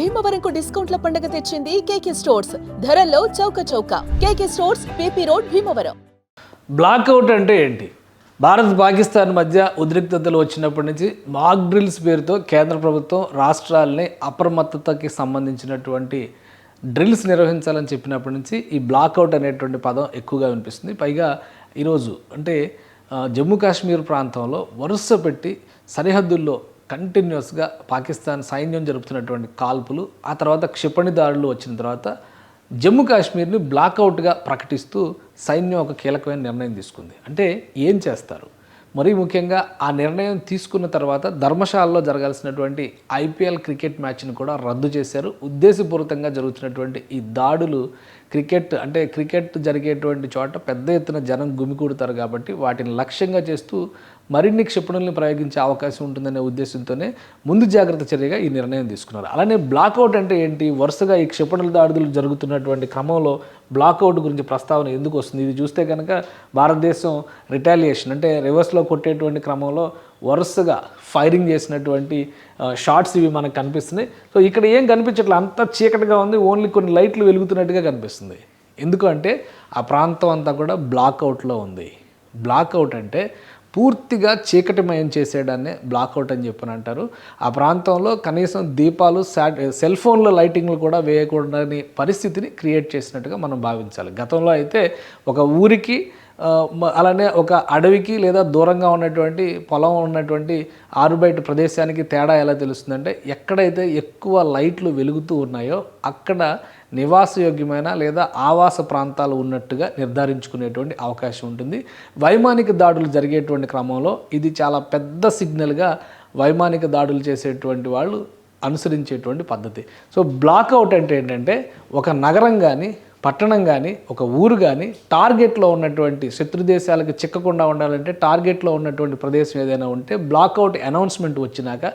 భీమవరంకు డిస్కౌంట్ల పండుగ తెచ్చింది కేకే స్టోర్స్. ధరల్లో చౌక చౌక. KK stores PP road Bhimavaram. Blackout అంటే ఏంటి? భారత్ పాకిస్తాన్ మధ్య ఉద్రిక్తతలు వచ్చినప్పటి నుంచి మాక్ డ్రిల్స్ పేరుతో కేంద్ర ప్రభుత్వం రాష్ట్రాలని అప్రమత్తతకి సంబంధించినటువంటి డ్రిల్స్ నిర్వహించాలని చెప్పినప్పటి నుంచి ఈ బ్లాక్అవుట్ అనేటువంటి పదం ఎక్కువగా వినిపిస్తుంది. పైగా ఈరోజు అంటే జమ్మూ కాశ్మీర్ ప్రాంతంలో వరుస పెట్టి సరిహద్దుల్లో కంటిన్యూస్గా పాకిస్తాన్ సైన్యం జరుపుతున్నటువంటి కాల్పులు ఆ తర్వాత క్షిపణి దాడులు వచ్చిన తర్వాత జమ్మూ కాశ్మీర్ని బ్లాక్అవుట్గా ప్రకటిస్తూ సైన్యం ఒక కీలకమైన నిర్ణయం తీసుకుంది. అంటే ఏం చేస్తారు? మరీ ముఖ్యంగా ఆ నిర్ణయం తీసుకున్న తర్వాత ధర్మశాలలో జరగాల్సినటువంటి ఐపీఎల్ క్రికెట్ మ్యాచ్ని కూడా రద్దు చేశారు. ఉద్దేశపూరితంగా జరుగుతున్నటువంటి ఈ దాడులు క్రికెట్ అంటే క్రికెట్ జరిగేటువంటి చోట పెద్ద ఎత్తున జనం గుమికూడుతారు కాబట్టి వాటిని లక్ష్యంగా చేస్తూ మరిన్ని క్షిపణుల్ని ప్రయోగించే అవకాశం ఉంటుందనే ఉద్దేశంతోనే ముందు జాగ్రత్త చర్యగా ఈ నిర్ణయం తీసుకున్నారు. అలానే బ్లాక్అవుట్ అంటే ఏంటి? వరుసగా ఈ క్షిపణుల దాడులు జరుగుతున్నటువంటి క్రమంలో బ్లాక్అవుట్ గురించి ప్రస్తావన ఎందుకు వస్తుంది? ఇది చూస్తే కనుక భారతదేశం రిటాలియేషన్ అంటే రివర్స్లో కొట్టేటువంటి క్రమంలో వరుసగా ఫైరింగ్ చేసినటువంటి షార్ట్స్ ఇవి మనకు కనిపిస్తున్నాయి. సో ఇక్కడ ఏం కనిపించట్లేదు అంత చీకటిగా ఉంది. ఓన్లీ కొన్ని లైట్లు వెలుగుతున్నట్టుగా కనిపిస్తుంది. ఎందుకంటే ఆ ప్రాంతం అంతా కూడా బ్లాక్అవుట్లో ఉంది. బ్లాక్అవుట్ అంటే పూర్తిగా చీకటిమయం చేసేయడాన్ని బ్లాక్అవుట్ అని చెప్పని అంటారు. ఆ ప్రాంతంలో కనీసం దీపాలు సెల్ ఫోన్ల లైటింగ్లు కూడా వేయకూడని పరిస్థితిని క్రియేట్ చేసినట్టుగా మనం భావించాలి. గతంలో అయితే ఒక ఊరికి అలానే ఒక అడవికి లేదా దూరంగా ఉన్నటువంటి పొలం ఉన్నటువంటి ఆరుబయట ప్రదేశానికి తేడా ఎలా తెలుస్తుందంటే ఎక్కడైతే ఎక్కువ లైట్లు వెలుగుతూ ఉన్నాయో అక్కడ నివాసయోగ్యమైన లేదా ఆవాస ప్రాంతాలు ఉన్నట్టుగా నిర్ధారించుకునేటువంటి అవకాశం ఉంటుంది. వైమానిక దాడులు జరిగేటువంటి క్రమంలో ఇది చాలా పెద్ద సిగ్నల్గా వైమానిక దాడులు చేసేటువంటి వాళ్ళు అనుసరించేటువంటి పద్ధతి. సో బ్లాక్అవుట్ అంటే ఏంటంటే ఒక నగరం కానీ పట్టణం కానీ ఒక ఊరు కానీ టార్గెట్లో ఉన్నటువంటి శత్రు దేశాలకు చిక్కకుండా ఉండాలంటే టార్గెట్లో ఉన్నటువంటి ప్రదేశం ఏదైనా ఉంటే బ్లాక్అవుట్ అనౌన్స్మెంట్ వచ్చినాక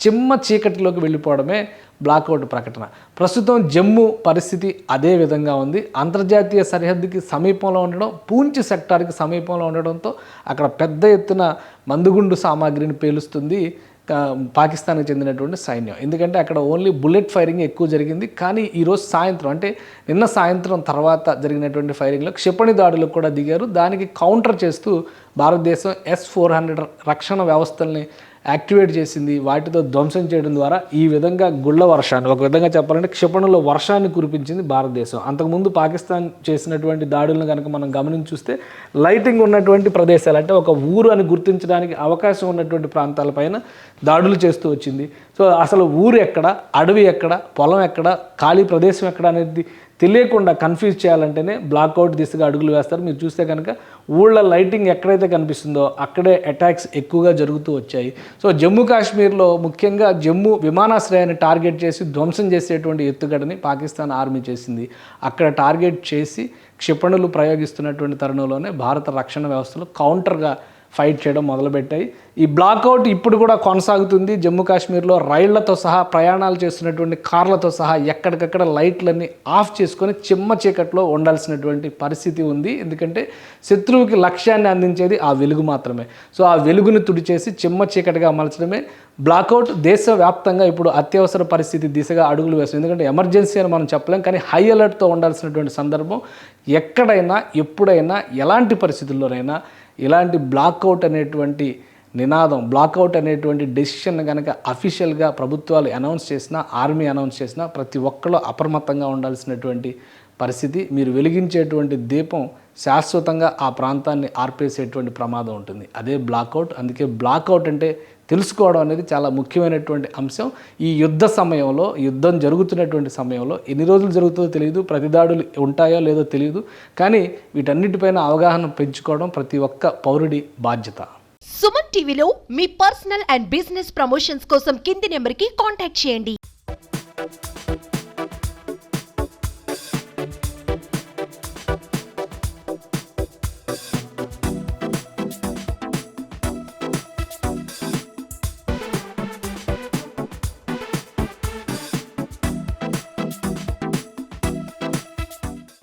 చిమ్మ చీకటిలోకి వెళ్ళిపోవడమే బ్లాక్అవుట్ ప్రకటన. ప్రస్తుతం జమ్మూ పరిస్థితి అదే విధంగా ఉంది. అంతర్జాతీయ సరిహద్దుకి సమీపంలో ఉండడం పూంచి సెక్టార్కి సమీపంలో ఉండడంతో అక్కడ పెద్ద ఎత్తున మందుగుండు సామాగ్రిని పేలుస్తుంది పాకిస్తాన్కి చెందినటువంటి సైన్యం. ఎందుకంటే అక్కడ ఓన్లీ బుల్లెట్ ఫైరింగ్ ఎక్కువ జరిగింది. కానీ ఈరోజు సాయంత్రం అంటే నిన్న సాయంత్రం తర్వాత జరిగినటువంటి ఫైరింగ్లో క్షిపణి దాడులకు కూడా దిగారు. దానికి కౌంటర్ చేస్తూ భారతదేశం ఎస్ ఫోర్ హండ్రెడ్ రక్షణ వ్యవస్థల్ని యాక్టివేట్ చేసింది వాటితో ధ్వంసం చేయడం ద్వారా ఈ విధంగా గుళ్ళ వర్షాన్ని ఒక విధంగా చెప్పాలంటే క్షిపణుల వర్షాన్ని కురిపించింది భారతదేశం. అంతకుముందు పాకిస్తాన్ చేసినటువంటి దాడులను కనుక మనం గమనించి చూస్తే లైటింగ్ ఉన్నటువంటి ప్రదేశాలు అంటే ఒక ఊరు అని గుర్తించడానికి అవకాశం ఉన్నటువంటి ప్రాంతాలపైన దాడులు చేస్తూ వచ్చింది. సో అసలు ఊరు ఎక్కడ అడవి ఎక్కడ పొలం ఎక్కడ ఖాళీ ప్రదేశం ఎక్కడ అనేది తెలియకుండా కన్ఫ్యూజ్ చేయాలంటేనే బ్లాక్అవుట్ దిశగా అడుగులు వేస్తారు. మీరు చూస్తే కనుక ఊళ్ళ లైటింగ్ ఎక్కడైతే కనిపిస్తుందో అక్కడే అటాక్స్ ఎక్కువగా జరుగుతూ వచ్చాయి. సో జమ్మూ కాశ్మీర్లో ముఖ్యంగా జమ్మూ విమానాశ్రయాన్ని టార్గెట్ చేసి ధ్వంసం చేసేటువంటి ఎత్తుగడని పాకిస్తాన్ ఆర్మీ చేసింది. అక్కడ టార్గెట్ చేసి క్షిపణులు ప్రయోగిస్తున్నటువంటి తరుణంలోనే భారత రక్షణ వ్యవస్థలో కౌంటర్గా ఫైట్ చేయడం మొదలుపెట్టాయి. ఈ బ్లాక్అవుట్ ఇప్పుడు కూడా కొనసాగుతుంది. జమ్మూ కాశ్మీర్లో రైళ్ళతో సహా ప్రయాణాలు చేస్తున్నటువంటి కార్లతో సహా ఎక్కడికక్కడ లైట్లన్నీ ఆఫ్ చేసుకొని చిమ్మ చీకట్లో ఉండాల్సినటువంటి పరిస్థితి ఉంది. ఎందుకంటే శత్రువుకి లక్ష్యాన్ని అందించేది ఆ వెలుగు మాత్రమే. సో ఆ వెలుగుని తుడిచేసి చిమ్మ చీకటిగా మలచడమే. బ్లాక్అవుట్ దేశవ్యాప్తంగా ఇప్పుడు అత్యవసర పరిస్థితి దిశగా అడుగులు వేస్తుంది. ఎందుకంటే ఎమర్జెన్సీ అని మనం చెప్పలేం. కానీ హై అలర్ట్తో ఉండాల్సినటువంటి సందర్భం ఎక్కడైనా ఎప్పుడైనా ఎలాంటి పరిస్థితుల్లోనైనా ఇలాంటి బ్లాక్అవుట్ అనేటువంటి నినాదం బ్లాక్అవుట్ అనేటువంటి డెసిషన్ కనుక అఫీషియల్గా ప్రభుత్వాలు అనౌన్స్ చేసినా ఆర్మీ అనౌన్స్ చేసినా ప్రతి ఒక్కళ్ళు అప్రమత్తంగా ఉండాల్సినటువంటి పరిస్థితి మీరు వెలిగించేటువంటి దీపం శాశ్వతంగా ఆ ప్రాంతాన్ని ఆర్పేసేటువంటి ప్రమాదం ఉంటుంది. అదే బ్లాక్అవుట్. అందుకే బ్లాక్అవుట్ అంటే తెలుసుకోవడం అనేది చాలా ముఖ్యమైనటువంటి అంశం. ఈ యుద్ధ సమయంలో యుద్ధం జరుగుతున్నటువంటి సమయంలో ఎన్ని రోజులు జరుగుతుందో తెలియదు ప్రతిదాడులు ఉంటాయో లేదో తెలియదు కానీ వీటన్నిటిపైన అవగాహన పెంచుకోవడం ప్రతి ఒక్క పౌరుడి బాధ్యత. సుమన్ టీవీలో మీ పర్సనల్ అండ్ బిజినెస్ ప్రమోషన్స్ కోసం కింది నెంబర్కి కాంటాక్ట్ చేయండి.